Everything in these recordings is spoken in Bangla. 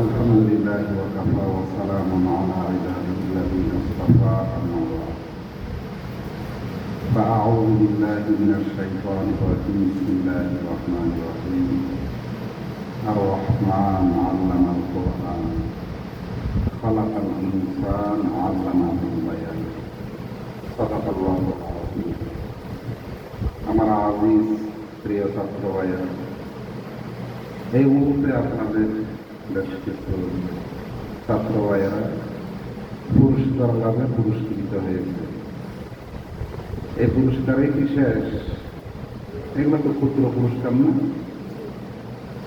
الحمد لله وكفى وسلام على عباده الذين اصطفى أما بعد فأعوذ بالله من الشيطان الرجيم بسم الله الرحمن الرحيم الرحمن علم القرآن خلق الإنسان علمه البيان صدق الله العظيم আমার আজিজ প্রিয় ছাত্র ভাইয়া এই মুহূর্তে আপনাদের ছাত্র ভাইয়েরা, পুরস্কার লাভে পুরস্কৃত হয়েছে। এই পুরস্কারে কি শেষ? এগুলো তো ক্ষুদ্র পুরস্কার না।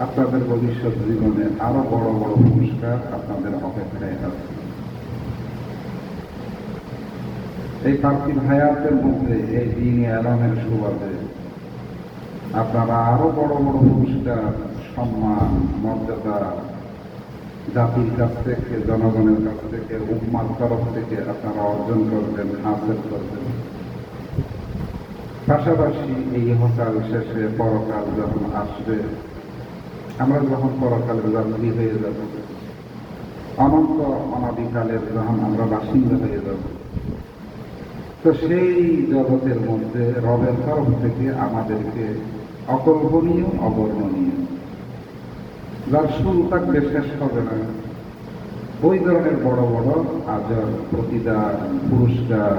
আপনাদের ভবিষ্যৎ জীবনে আরও বড় বড় পুরস্কার আপনাদের অপেক্ষায় আছে। এই পার্থিব হায়াতের মধ্যে এই দিন আরামের সুবাদে আপনারা আরও বড় বড় পুরস্কার সম্মান, মর্যাদা জাতির কাছ থেকে, জনগণের কাছ থেকে, উম্মার তরফ থেকে আপনারা অর্জন করবেন, হাসিল করবেন। পাশাপাশি এই হকাল শেষে পরকাল যখন আসবে, আমরা যখন পরকালের যাত্রী হয়ে যাব, অনন্ত অনাদিকালের যখন আমরা বাসিন্দা হয়ে যাব, তো সেই জগতের মধ্যে রবের তরফ থেকে আমাদেরকে অকল্পনীয়, অবর্ণনীয় যার শুরু থাকবে শেষ হবে না। ওই ধরনের বড় বড় আজর প্রতিদান, পুরস্কার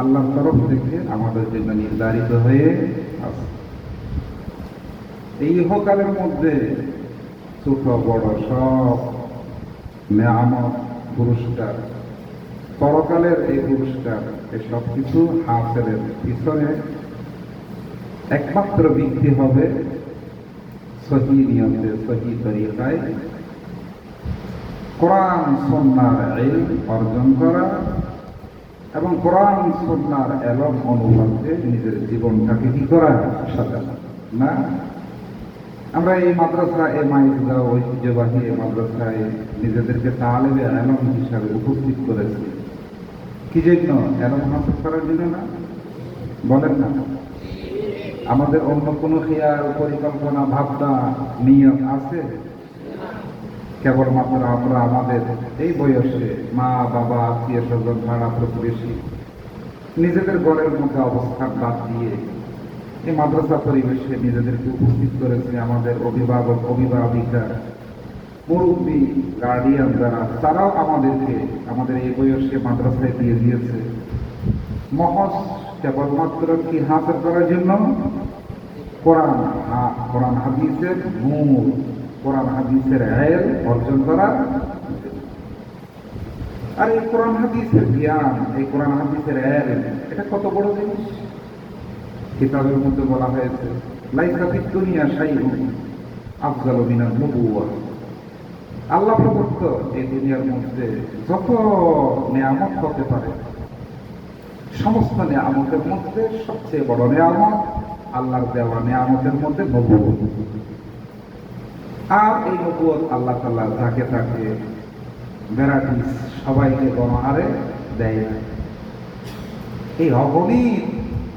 আল্লাহর তরফ থেকে আমাদের জন্য নির্ধারিত হয়ে আছে। এই ইহকালের মধ্যে ছোট, বড় সব মেয়ামত পুরস্কার, পরকালের এই পুরস্কার, এসব কিছু হাসেলের পিছনে একমাত্র ভিত্তি হবে সহি নিয়মে সহি তরিকায় কোরআন সন্ন্যার অর্জন করা এবং কোরআন সন্ন্যার এলম অনুপাতে নিজের জীবনটাকে কি করা, সাজানো। না? আমরা এই মাদ্রাসা, এই মাইজগা ঐতিহ্যবাহী এই মাদ্রাসায় নিজেদেরকে তালেবে এলম হিসাবে উপস্থিত করেছি। কি জন্য? এলম হাসিল করার জন্য না? বলেন না। আমাদের অন্য কোনো খেয়াল, পরিকল্পনা, ভাবনা, নিয়ম আছে? কেবলমাত্র আমরা, আমাদের এই বয়সে মা, বাবা, আত্মীয় স্বজন ভাড়া প্রতিবেশী নিজেদের গড়ের মধ্যে অবস্থান বাদ দিয়ে এই মাদ্রাসা পরিবেশে নিজেদেরকে উপস্থিত করেছে আমাদের অভিভাবক, অভিভাবিকা, মুরব্বী গার্ডিয়ান যারা, তারাও আমাদেরকে, আমাদের এই বয়সে মাদ্রাসায় দিয়ে দিয়েছে। মহস কেবলমাত্র কি হাসিল করার জন্য? কোরআন কোরআন হাদিসের মূল কোরআন হাদিসের আয়েল অর্জন করা। আর এই কোরআন হাদিসের জ্ঞান, এই কোরআন হাদিসের আয়েল এটা কত বড় জিনিস? কিতাবের মধ্যে বলা হয়েছে, লাইসা ফিদ দুনিয়া শাইউন আফজালু মিনান নবুওয়া। আল্লাহ প্রদত্ত এই দুনিয়ার মধ্যে যত নেয়ামত হতে পারে সমস্ত নেয়ামতের মধ্যে সবচেয়ে বড় নেয়ামত, আল্লাহর দেওয়া নেয়ামতের মধ্যে নবুয়ত আর এই নবুয়ত আল্লাহ তাল্লাহ যাকে তাকে ভ্যারাইটিস সবাইকে গণহারে দেয় না। এই অগণিত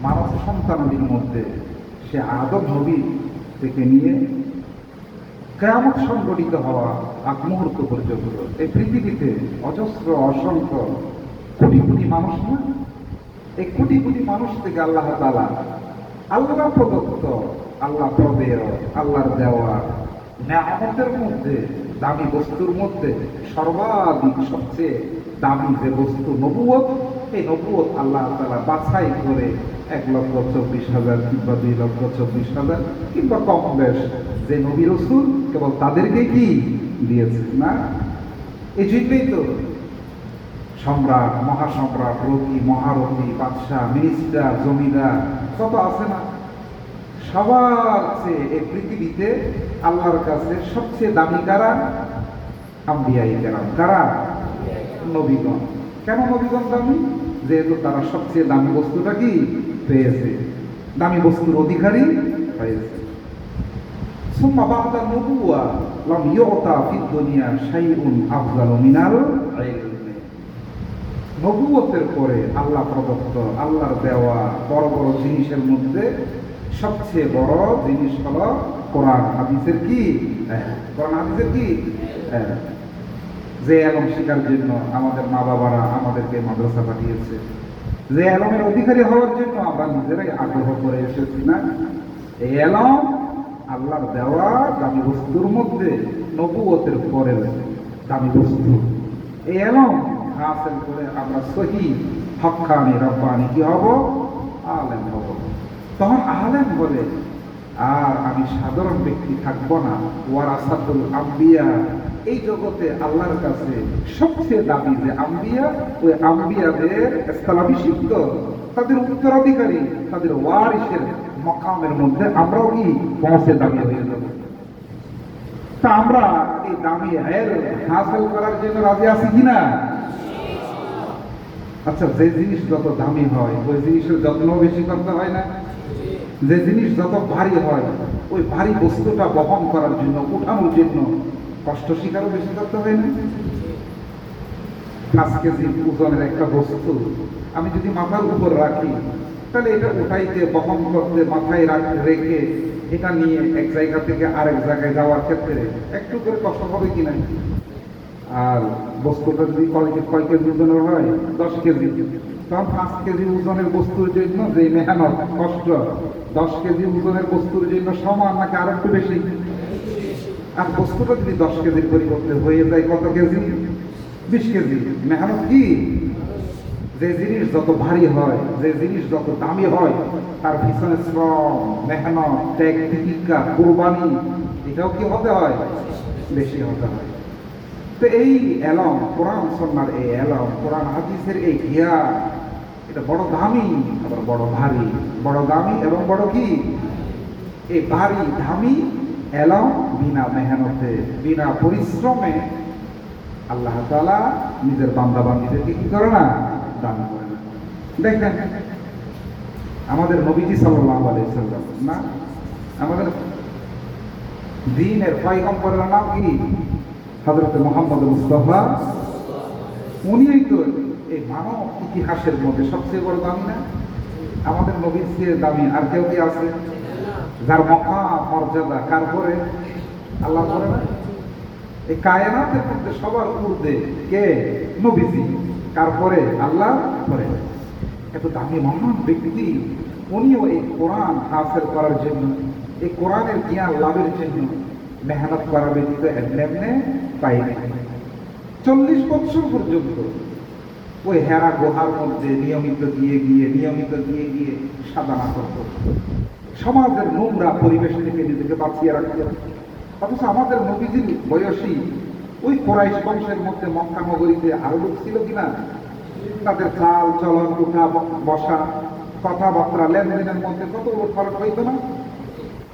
মানব সন্তানদের মধ্যে সে আদম নবী থেকে নিয়ে কেমন সংগঠিত হওয়া আগ মুহূর্ত পর্যন্ত এই পৃথিবীতে অজস্র, অসংখ্য, কোটি কোটি মানুষ না এই কোটি কোটি মানুষ থেকে আল্লাহ তালা আল্লাহ প্রদত্ত আল্লাহ প্রদেয়, আল্লাহর দেওয়া নেয়ামতের মধ্যে, দামি বস্তুর মধ্যে সর্বাধিক সবচেয়ে দামি যে বস্তু নবুয়ত এই নবুয়ত আল্লাহ তালা বাছাই করে এক লক্ষ চব্বিশ হাজার কিংবা দুই লক্ষ চব্বিশ হাজার কিংবা কম বেশ যে নবী রসুল কেবল তাদেরকে কি দিয়েছে না? এই জন্যই তো সম্রাট মহাসম্রাট রতি মহারথী বাদশাহ মিনিস্টার জমিদার কত আছে না সবার চেয়ে এই পৃথিবীতে আল্লাহর কাছে সবচেয়ে দামি কারা আম্বিয়াই কেরাম কারা নবীগণ কেন নবীগণ দামি যেহেতু তারা সবচেয়ে দামি বস্তুটা কি পেয়েছে দামি বস্তুর অধিকারী হয়েছে ثم بعد النبوة لم يعطى في الدنيا شيء أفضل من العلم নবুয়তের পরে আল্লাহ প্রদত্ত আল্লাহর দেওয়া বড় বড় জিনিসের মধ্যে সবচেয়ে বড় জিনিস হলো কোরআন। হাদিসের কি? হ্যাঁ, কোরআন হাদিসের কি? হ্যাঁ, যে এলম শেখার জন্য আমাদের মা বাবারা আমাদেরকে মাদ্রাসা পাঠিয়েছে। যে এলমের অধিকারী হওয়ার জন্য আমরা নিজেরাই আগ্রহ করে এসেছি না? এই এলম আল্লাহর দেওয়া দামি বস্তুর মধ্যে নবুয়তের পরে দামি বস্তু। এই এলম হাসিল করে আমরা সহি হক্কানি, রব্বানি কি হব? আলেম হব। তখন আলেম আর আমি সাধারণ ব্যক্তি থাকব না। ওয়ারাসাতুল আম্বিয়া। এই জগতে আল্লাহর কাছে সবচেয়ে দাবি যে আম্বিয়া, ওই আম্বিয়াদের স্থলাভিষিক্ত তাদের উত্তরাধিকারী, তাদের ওয়ারিসের মকামের মধ্যে আমরাও কি পৌঁছে দাবি হয়ে যাব? তা আমরা এই দামি হাসিল করার জন্য রাজি আছি কিনা? আচ্ছা যে জিনিস যত দামি হয়, ওই জিনিসের যত্ন বেশি করতে হয় না? যে জিনিস যত ভারী হয়, ওই ভারী বস্তুটা বহন করার জন্য, উঠানোর জন্য কষ্ট স্বীকারও বেশি করতে হয় না? পাঁচ কেজি ওজনের একটা বস্তু, আমি যদি মাথার উপর রাখি, তাহলে এটা উঠাইতে, বহন করতে, মাথায় রাখ- এটা নিয়ে এক জায়গা থেকে আরেক জায়গায় যাওয়ার ক্ষেত্রে একটু করে কষ্ট হবে কিনা আর বস্তুটা যদি কয় কয় কেজি ওজনের হয়? দশ কেজি। তখন পাঁচ কেজি ওজনের বস্তুর জন্য যে মেহনত, কষ্ট, দশ কেজি ওজনের বস্তুর জন্য সমান নাকি আর একটু বেশি? আর বস্তুটা যদি দশ কেজির পরিবর্তে হয়ে যায়, কত কেজি? বিশ কেজি। মেহনত কি? যে জিনিস যত ভারী হয়, যে জিনিস যত দামি হয়, তার পিছনে শ্রম, মেহনত, ত্যাগ, তিতিক্ষা, কোরবানি, এটাও কি হতে হয়? বেশি হতে হয়। তো এই এলম, কোরআন সন্ন্যার এই এলম, কোরআন হাদিসের এই জ্ঞান এটা বড় দামি, আবার বড় ভারী। বড় দামি এবং বড় কি? এই ভারী, দামি এলম বিনা মেহনতে, বিনা পরিশ্রমে আল্লাহ তালা নিজের বান্দা বান্দিদেরকে কি করে না? দান করে না। দেখেন, আমাদের নবীজি সাল্লাম, না? আমাদের দিনের পয়গম্বরের নাম কি? হযরত মুহাম্মদ মুস্তাফা উনিই তো এই মানব ইতিহাসের মধ্যে সবচেয়ে বড় দামি না? আমাদের নবীর চেয়ে দামি আর কেউ কি আছে? যার মক্কা মর্যাদা কার পরে? আল্লাহ করে না। এই কায়নাতের মধ্যে সবার ঊর্ধ্বে কে? নবীজি। কার পরে? আল্লাহ করে এত দামি মহান ব্যক্তি, উনিও এই কোরআন হাসিল করার জন্য, এই কোরআনের জ্ঞান লাভের জন্য মেহনত করা ব্যতীত এমনি এমনি পাইনি চল্লিশ বছর পর্যন্ত ওই হেরা গুহার মধ্যে নিয়মিত গিয়ে গিয়ে, নিয়মিত গিয়ে গিয়ে সাধনা করত। সমাজের নোংরা পরিবেশ থেকে নিজেকে বাঁচিয়ে রাখতে। অথচ আমাদের নবীজির বয়সী ওই কোরাইশ বংশের মধ্যে মক্কা নগরীতে আরও লোক ছিল কিনা? তাদের চাল, চলন, উঠা বসা, কথাবার্তা, লেনদেনের মধ্যে কত ফরক হইতো না?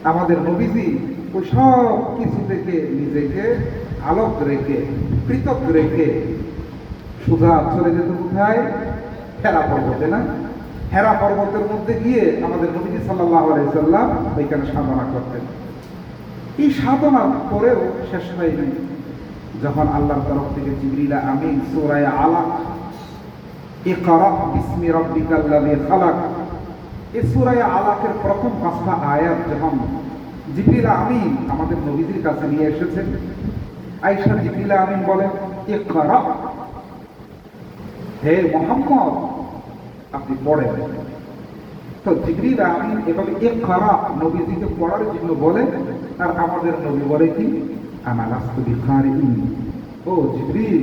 আমাদের নবীজি ওই সব কিছু থেকে নিজেকে আলোক রেখে, পৃথক রেখে সুধা চলে যেত কোথায়? হেরা পর্বতে না? হেরা পর্বতের মধ্যে গিয়ে আমাদের নবীজি সাল্লাহ আলাইসাল্লাম ওইখানে সাধনা করতেন। এই সাধনা করেও শেষ হয় যখন আল্লাহর তরফ থেকে জিবরিলা আমিন সূরায়ে আলাক, ইকরা বিসমি রাব্বিকাল্লাযী খালাক এই সূরায়ে আলাকের প্রথম পাঁচটা আয়াত যখন জিবরিল আমিন আমাদের নবীজির কাছে নিয়ে এসেছেন, আয়েশা জিবরিল আমিন বলেন, ইকরা হে মোহাম্মদ, আপনি পড়েন। তো জিবরিল আমিন এভাবে খারাপ নবীজিকে পড়ার জন্য বলে আর আমাদের নবী বলে কি? আমার রাস্তা বিখারিন ও জিবরিল,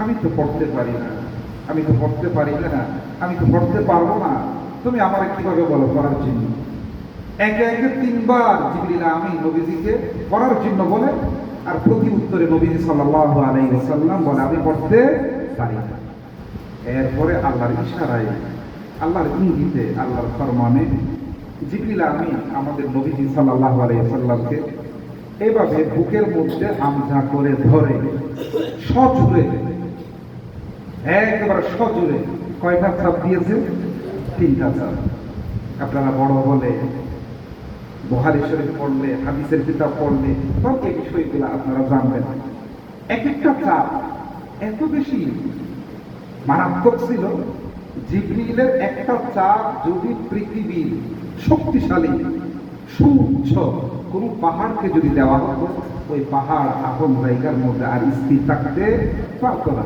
আমি তো পড়তে পারি না, আমি তো পড়তে পারি না, আমি তো পড়তে পারব না। তুমি আমার কীভাবে বলো? পড়ার চিহ্ন একে একে তিনবার জিবরিল আমি নবীজিকে পড়ার চিহ্ন বলে আর প্রতি উত্তরে নবীজি সাল্লাল্লাহু আলাইহি ওয়াসাল্লাম বলে, আমি পড়তে পারি এরপরে আল্লাহর ইশারায়, আল্লাহর ইঙ্গিতে, আল্লাহর ফরমানে জিবরিল আমি আমাদের নবীজি সাল্লাল্লাহু আলাইহি ওয়াসাল্লামকে এভাবে বুকের মধ্যে আমজা করে ধরে, সজুরে, একেবারে সজুরে কয়টা চাপ দিয়েছে? তিনটা চাপ আপনারা বড় বলে বহারি শরীফ পড়লে, হাদিসের কিতাব পড়লে সব এই বিষয়গুলো আপনারা জানবেন। এক একটা চাপ এত বেশি মারাত্মক ছিল, জিবরিলের একটা চাপ যদি পৃথিবীর শক্তিশালী, সুউচ্চ, কোনো পাহাড়কে যদি দেওয়া হতো, ওই পাহাড় আপন জায়গার মধ্যে আর স্থির থাকতে পারতো না।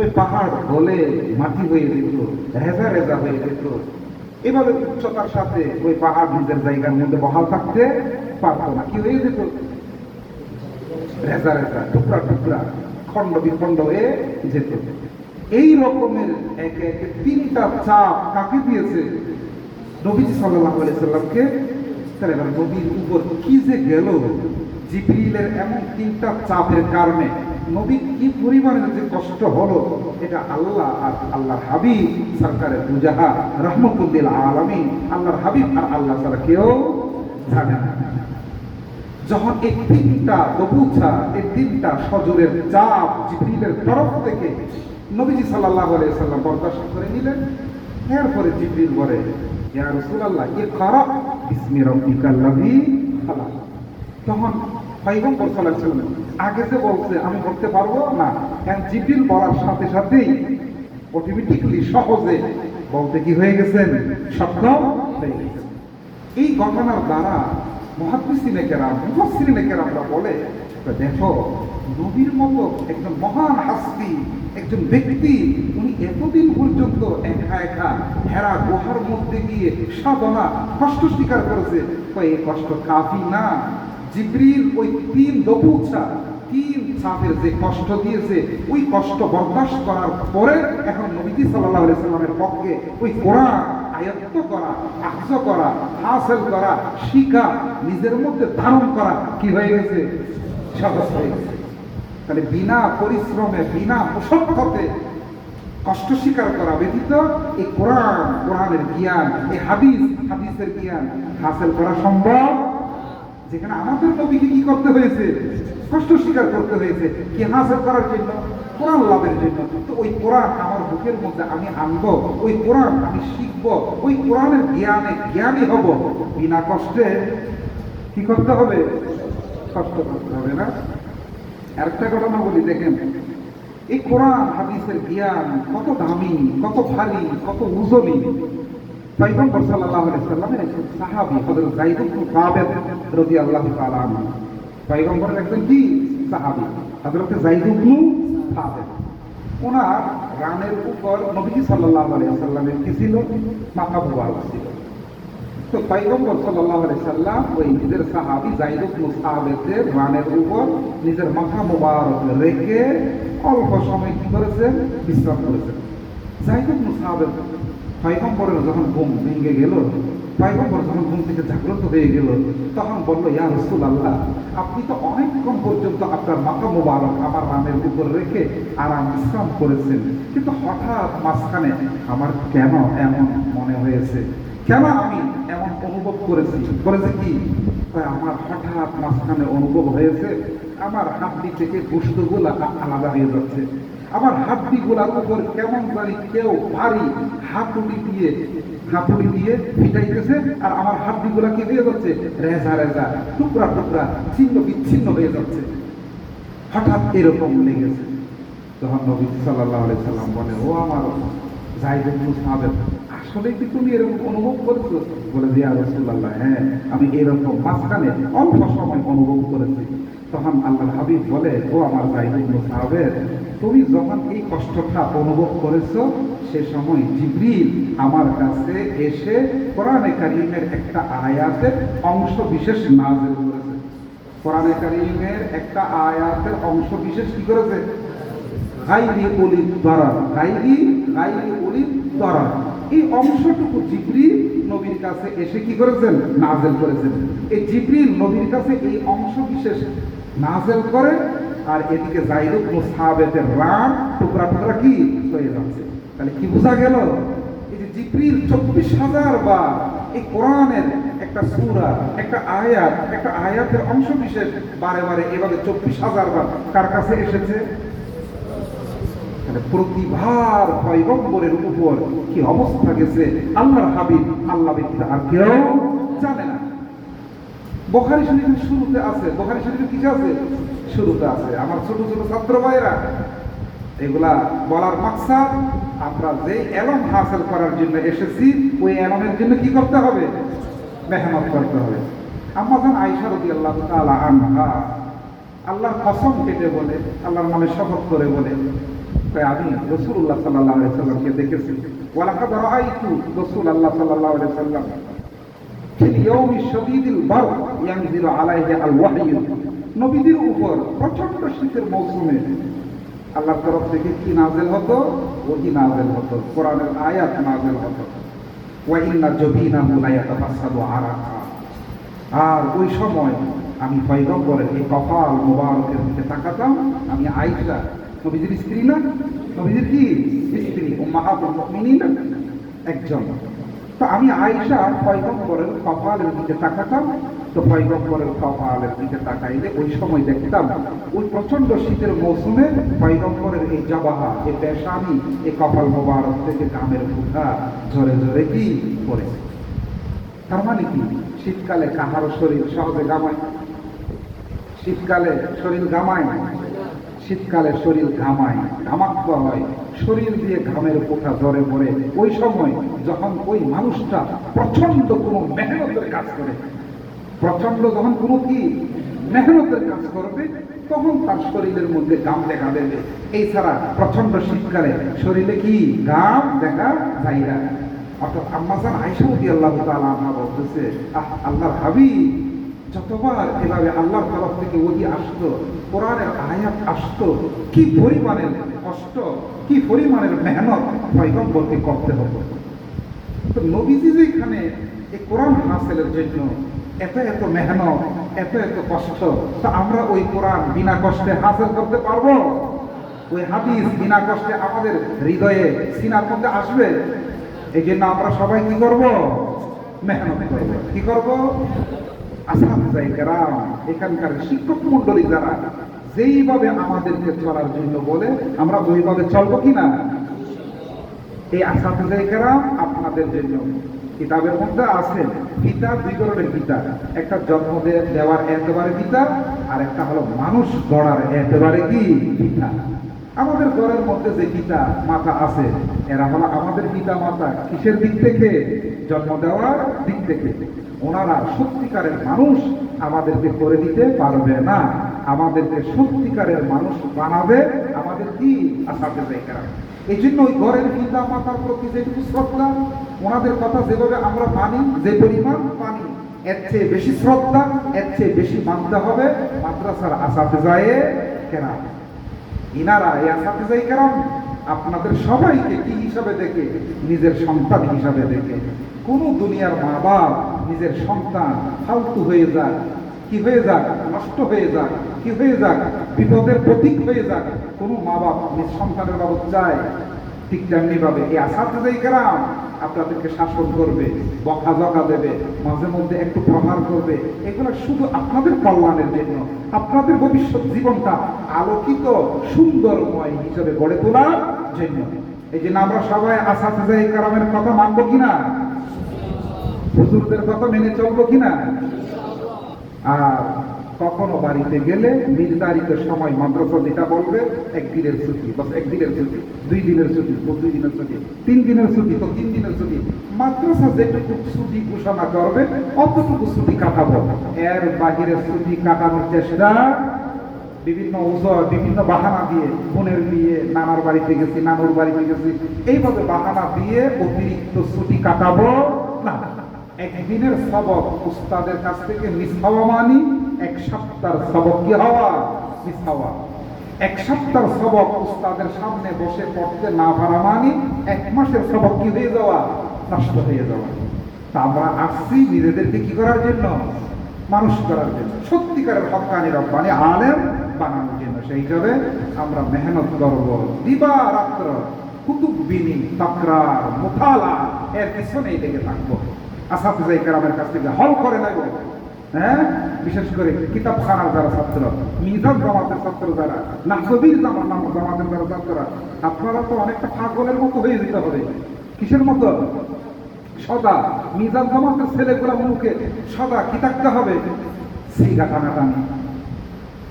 ওই পাহাড় গলে মাটি হয়ে যেত, রেজা রেজা হয়ে যেত। এভাবে উচ্চতার সাথে ওই পাহাড় নিজের জায়গার মধ্যে বহাল থাকতে পারতো না, কি হয়ে যেত? রেজা রেজা, টুকরা টুকরা, খণ্ড বিখণ্ড হয়ে যেত। এই রকমের একে একে তিনটা চাপ কাকে দিয়েছে? নবীজি সাল্লাহ সাল্লামকে? তাহলে এবার নবীর উপর কি যে গেল, জিবরিলের এমন তিনটা চাপের কারণে নবীর কি পরিমাণের যে কষ্ট হলো, এটা আল্লাহ আর আল্লাহর হাবিব সরকারের দুজাহা রহমতুল্লিল আলমী আল্লাহর হাবিব আর আল্লাহ ছাড়া কেউ জানে না। যখন এই তিনটা দবুছা এই তিনটা সজরের চাপ জিবরিলের তরফ থেকে নবীজি সাল্লাহ সাল্লাম বরদাস্ত করে নিলেন, এরপরে জিবরিল বলে, ইয়া রাসূলুল্লাহ বিসমি রাব্বিকাল্লাযী খালাক। তখন পয়গম্বর সাল্লাল্লাহু আলাইহি আগে যে বলছে, আমি করতে পারব? না। কারণ জিবরিল বলার সাথে সাথেই অটোমেটিকলি সহজে বলতে কি হয়ে গেছেন? সক্ষম হয়ে গেছেন। এই ঘটনার দ্বারা মহাদ্দিসিনে কেরাম মুফাসসিরিনে কেরামরা বলে দেখো, নবীর মতো একজন মহান হাস্তি একজন ব্যক্তি, উনি এতদিন পর্যন্ত একা একা হেরা গুহার মধ্যে গিয়ে সাধনা, কষ্ট স্বীকার করেছে। এই কষ্ট কাফি না। জিবরিল ওই তিন দবুছা তিন সাপের যে কষ্ট দিয়েছে, ওই কষ্ট বরদাস্ত করার পরে এখন নবীজি আলাইহি সাল্লামের পক্ষে ওই কোরআন আয়ত্ত করা আহজ করা, হাসেল করা শিখা নিজের মধ্যে ধারণ করা কি হয়ে গেছে? সহজ হয়ে গেছে। তাহলে বিনা পরিশ্রমে, বিনা মুশক্কতে কষ্ট স্বীকার করা ব্যতীত এই কোরআন, কোরআনের জ্ঞান, এই হাদিস, হাদিসের জ্ঞান হাসিল করা সম্ভব যেখানে আমাদের নবীকে কি করতে হয়েছে? কষ্ট স্বীকার করতে হয়েছে, কি হাসিল করার জন্য? কোরআন লাভের জন্য। তো ওই কোরআন আমার বুকের মধ্যে আমি আনব, ওই কোরআন আমি শিখব, ওই কোরআনের জ্ঞানে জ্ঞানী হব। বিনা কষ্টে কি করতে হবে? কষ্ট করতে হবে না। আরেকটা ঘটনা বলি, দেখেন, এই কোরআন, হাদিসের জ্ঞান কত দামি, কত ভারী, কত উজলি। পয়গম্বর আলাইহি সাল্লামের একজন সাহাবী, হযরত যায়েদ ইবনে সাবিত রাদিয়াল্লাহু তাআলা আনহু। পয়গম্বরের একজন কি? সাহাবী যায়েদ ইবনে সাবিত। ওনার রানের উপর নবীজি আলাইহি সাল্লামের কি ছিল? মাথা বোয়াল ছিল। তো পয়গম্বর সাল্লাল্লাহু আলাইহি সাল্লাম ওই নিজের সাহাবী ইবনে সাবিতের রানের উপর নিজের মাথা মোবারক রেখে অল্প সময় কি করেছেন? বিশ্রাম করেছেন। যায়েদ ইবনে সাবিত পয়গম্বরের যখন ঘুম ভেঙে গেল পয়গম্বর যখন ঘুম থেকে জাগ্রত হয়ে গেল তখন বলল ইয়া রসুল আল্লাহ আপনি তো অনেকক্ষণ পর্যন্ত আপনার মাথা মোবারক আমার রানের উপর রেখে আরাম বিশ্রাম করেছেন কিন্তু হঠাৎ মাঝখানে আমার কেন এমন মনে হয়েছে কেন আমি এমন অনুভব করেছি করেছে কি আমার হঠাৎ মাঝখানে অনুভব হয়েছে আমার হাড্ডি থেকে গোস্তগুলা আলাদা হয়ে যাচ্ছে। আমার হাড্ডি গুলার উপর কেমন জানি কেউ ভারী হাতুড়ি দিয়ে হাতুড়ি দিয়ে পিটাইতেছে আর আমার হাড্ডি গুলা কি হয়ে যাচ্ছে? রেজা রেজা, টুকরা টুকরা, ছিন্ন বিচ্ছিন্ন হয়ে যাচ্ছে। হঠাৎ এরকম লেগেছে। তখন নবী সাল্লাল্লাহু আলাইহি সাল্লাম বলে, ও আমার জাইদ ইবনে সাবিত আসলে কি তুমি এরকম অনুভব করেছ? বলে যে ইয়া রাসূলুল্লাহ হ্যাঁ আমি এরকম মাঝখানে অল্প সময় অনুভব করেছি। তখন আল্লাহ হাবিব বলে, ও আমার ইবনে সাবিত তুমি যখন এই কষ্টটা অনুভব করেছ, সে সময় জিবরিল আমার কাছে এসে কোরআনে কারিমের একটা আয়াতের অংশ বিশেষ নাযিল করেছে। কোরআনে কারিমের একটা আয়াতের অংশ বিশেষ কি করেছে? গাইরি অলির দরার, গাইরি গাইরি অলির দরার। এই অংশটুকু জিবরিল নবীর কাছে এসে কি করেছেন? নাজেল করেছেন। এই জিবরিল নবীর কাছে এই অংশ বিশেষ নাজেল করে, আর এদিকে জাইদুল মুসাহাবেতের রান, টুকরা টুকরা কি? হয়ে যাচ্ছে। তাহলে কি বোঝা গেল? এই যে জিবরিল চব্বিশ হাজার বার এই কোরআনের একটা সূরা, একটা আয়াত, একটা আয়াতের অংশ বিশেষ বারে বারে এভাবে চব্বিশ হাজার বার কার কাছে এসেছে? প্রতিভার পয়গম্বরের উপর কি অবস্থা গেছে? আল্লাহর হাবিব, আল্লাহ আর কেউ বোখারি শরীফের শুরুতে আছে, বোখারি শরীফের কিছু আছে? শুরুতে আছে। আমার ছোট ছোট ছাত্র ভাইরা এগুলা বলার মাকসাদ, আমরা যে এলম হাসিল করার জন্য এসেছি, ওই এলমের জন্য কি করতে হবে? মেহনত করতে হবে। আমাজন আইসা রবি আল্লাহ তাআলা আনহা, আল্লাহর কসম কেটে বলে, আল্লাহর নামে শপথ করে বলে তাই আমি রসুল্লাহ সাল্লাহ সাল্লামকে দেখেছি। ওয়ালাকাদ রাআইতু রসুল আল্লাহ সাল্লাহ সাল্লাম নবীদের উপর প্রচণ্ড শীতের মৌসুমে আল্লাহর তরফ থেকে কি নাজেল হতো? ওহি নাজেল হতো। কোরআনের আয়াত নাজেল হতো। ওয়া ইন্না জবিনাহু লা ইয়াতাফাসাদু আরাকা আর ওই সময় আমি পয়গম্বরের এই কপাল মোবারকের দিকে তাকাতাম। আমি আয়েশা, নবীজির স্ত্রী না? নবীজির কি? স্ত্রী ও মাহাবুল মুমিনিন। একজন। তো আমি আয়েশা পয়গম্বরের কপালের দিকে তাকাতাম, তো পয়গম্বরের কপালের দিকে তাকাইলে ওই সময় দেখতাম, ওই প্রচণ্ড শীতের মৌসুমে পয়গম্বরের এই জবাহা, এই পেশানি, এই কপাল মোবারক থেকে গামের ফুটা ঝরে ঝরে কি পড়েছে। তার মানে কি? শীতকালে কাহারও শরীর সহজে গামায় শীতকালে শরীর গামায় না। শীতকালে শরীর ঘামায় ঘামাক্ত হয়। শরীর দিয়ে ঘামের পোকা জ্বরে পড়ে। ওই সময় যখন ওই মানুষটা প্রচণ্ড কোনো মেহনতের কাজ করে। প্রচণ্ড যখন কোনো কি মেহনতের কাজ করবে, তখন তার শরীরের মধ্যে গাম দেখা দেবে। এই ছাড়া প্রচণ্ড শীতকালে শরীরে কি গাম দেখা যায় না। অর্থাৎ আম্মাজান আইসাউদ্দি আল্লাহ আনহা বলতেছে, আহ, আল্লাহর হাবিব যতবার এভাবে আল্লাহর তরফ থেকে ওহি আসতো, কোরআনের আয়াত আসতো, কি পরিমাণের কষ্ট, কি পরিমাণের মেহনত পয়গম্বরকে করতে হতো। তো নবীজি যে এখানে এই কোরআন হাসিলের জন্য এত এত মেহনত, এত এত কষ্ট, তো আমরা ওই কোরআন বিনা কষ্টে হাসিল করতে পারব? ওই হাদিস বিনা কষ্টে আমাদের হৃদয়ে সিনার মধ্যে আসবে? এই জন্য আমরা সবাই কি করব? মেহনত করব। কি করব? আসাম এখানকার শিক্ষক মন্ডলী যারা যেইভাবে আমাদেরকে চলার জন্য বলে, আমরা ওইভাবে চলবো কিনা? এই আসাম আপনাদের জন্য কিতাবের মধ্যে আছে। পিতা দুই ধরনের পিতা একটা জন্ম দেওয়ার একেবারে পিতা আর একটা হলো মানুষ গড়ার একেবারে কি? পিতা আমাদের ঘরের মধ্যে যে পিতা মাতা আছে, এরা হলো আমাদের পিতা মাতা কিসের দিক থেকে? জন্ম দেওয়ার দিক থেকে। ওনারা সত্যিকারের মানুষ, আমাদেরকে করে দিতে পারবে না। আমাদেরকে সত্যিকারের মানুষ বানাবে, আমাদের কি আসাতে জায়গা এই জন্য ওই ঘরের পিতা মাতার প্রতি যেটুকু শ্রদ্ধা, ওনাদের কথা যেভাবে আমরা মানি, যে পরিমাণ মানি, এর চেয়ে বেশি শ্রদ্ধা, এর চেয়ে বেশি মানতে হবে। মাদ্রাসার আসাতে যায় কেনা ইনারা এই আসাতে যাই কারণ আপনাদের সবাইকে কি হিসাবে দেখে, নিজের সন্তান হিসাবে দেখে। কোন দুনিয়ার মা বাপ নিজের সন্তান ফালতু হয়ে যাক, কি হয়ে যাক, নষ্ট হয়ে যাক, কি হয়ে যাক, বিপদের প্রতীক হয়ে যাক, কোনো মা বাপ নিজ সন্তানের বাবদ চায়। ঠিক তেমনি ভাবে এই আসাতে যাই কারণ আপনাদেরকে শাসন করবে, বকা জকা দেবে, মাঝে মধ্যে একটু প্রহার করবে, এগুলো শুধু আপনাদের কল্যাণের জন্য। আপনাদের ভবিষ্যৎ জীবনটা আলোকিত, সুন্দরময় হিসেবে গড়ে তোলার জন্য। এই জন্য আমরা সবাই আসাতে যাই কারামের কথা মানবো কিনা? হুজুরদের কথা মেনে চলবো কিনা? আর কখনো বাড়িতে গেলে নির্ধারিত সময় মাদ্রাসা যেটা বলবে একদিনের ছুটি, বাস একদিনের ছুটি, দুই দিনের ছুটি দুই দিনের ছুটি, তিন দিনের ছুটি, তো তিন দিনের ছুটি। মাদ্রাসা যেটুকু ছুটি ঘোষণা করবে, অতটুকু ছুটি কাটাবো। এর বাহিরে ছুটি কাটানোর চেষ্টা, বিভিন্ন ওজর বিভিন্ন বাহানা দিয়ে, বোনের বিয়ে, নানার বাড়িতে গেছি, নানুর বাড়িতে গেছি, এইভাবে বাহানা দিয়ে অতিরিক্ত ছুটি কাটাবো? না। একদিনের সবক উস্তাদের কাছ থেকে মিস হওয়া মানি, এক সপ্তাহের সবক কি হওয়া? মিস হওয়া এক সপ্তাহ সবক উস্তাদের সামনে বসে পড়তে না পারা মানি, এক মাসের সবক কি হয়ে যাওয়া? নষ্ট হয়ে যাওয়া। তা আমরা আসছি নিজেদেরকে কি করার জন্য? মানুষ করার জন্য। সত্যিকারের হকানি রব্বানি আলেম বানানোর জন্য। সেই হিসাবে আমরা মেহনত করব। দিবা রাত্র কুতুববিনী তাকরার মুফালা এর পিছনেই লেগে থাকব। আসাফিজাই কারামের কাছ থেকে হল করে নেব হ্যাঁ? বিশেষ করে কিতাবখানার যারা ছাত্র মিজান জামাতের ছাত্র যারা নাহবির জামাত নাম জামাতের যারা ছাত্ররা, আপনারা তো অনেকটা পাগলের মতো হয়ে যেতে হবে। কিসের মতো? সদা মিজান জামাতের ছেলেগুলা মুখে সদা কি থাকতে হবে? সিগা টানাটানি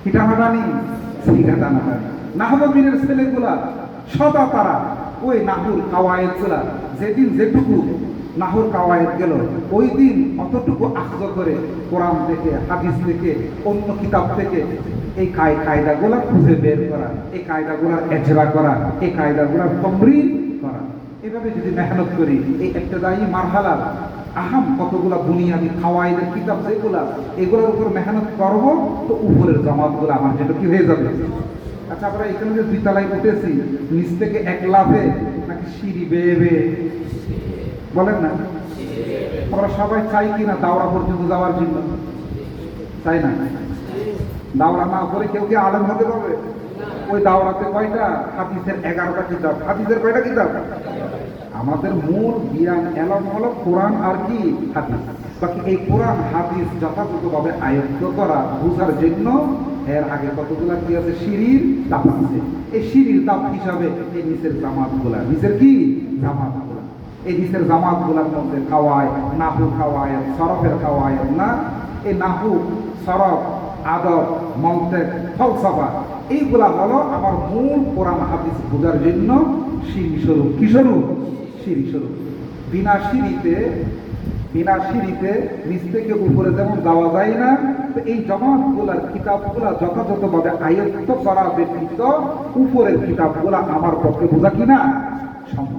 কি টানাটানি সিগা টানাটানি নাহবিনের ছেলেগুলা সদা তারা ওই নাহুর কাওয়ায়েতগুলা যেদিন যেটুকু নাহুর কাওয়ায়েত গেল। ওই দিন অতটুকু আখজ করে কোরআন থেকে হাদিস থেকে অন্য কিতাব থেকে এই কায়, কায়দাগুলা খুঁজে বের করা, এই কায়দাগুলার এজরা করা, এই কায়দাগুলার তমরিন করা। এভাবে যদি মেহনত করি, এই একটা দায়ী মারহালা আহাম কতগুলা বুনিয়াদি খাওয়াইদের কিতাব যেগুলা, এগুলোর উপর মেহনত করব, তো উপরের জমাতগুলো আমার জন্য কি হয়ে যাবে? আচ্ছা আমরা এখানে যে দুই তলায় উঠেছি, নিচ থেকে এক লাভে নাকি সিঁড়ি বেয়ে বেয়ে বলেন না? আমরা সবাই চাই কি না দাওরা পর্যন্ত যাওয়ার জন্য? চাই না? দাওরা না করে কেউ কি আলেম হতে পারবে? ওই দাওরাতে কয়টা? হাদিসের এগারোটা কিতাব হাদিসের কয়টা কিতাব আমাদের মূল জ্ঞান, এলাম হলো কোরআন আর কি? হাদিস। বাকি এই কোরআন, হাদিস যথাযথভাবে আয়ত্ত করা বুঝার জন্য এর আগে কতগুলা কি আছে? সিঁড়ির তাপ আছে এই সিঁড়ির তাপ হিসাবে এই নিচের জামাতগুলা নিচের কি? জামাত। নিচের জামাতগুলার মধ্যে খাওয়ায়, নাহু খাওয়ায়, সরফের খাওয়ায় না। এই নাহু, সরফ, আদব, মন্তেক, ফলসফা, এইগুলা হলো আমার মূল কোরআন হাদিস বোঝার জন্য সিঁড়ি স্বরূপ। কি স্বরূপ? সিঁড়ি স্বরূপ। বিনা সিঁড়িতে বিনা সিঁড়িতে নিচ থেকে উপরে যেমন যাওয়া যায় না, তো এই জমাতগুলার কিতাবগুলা যথাযথভাবে আয়ত্ত করা ব্যতীত উপরের কিতাবগুলা আমার পক্ষে বোঝা কিনা সম্ভব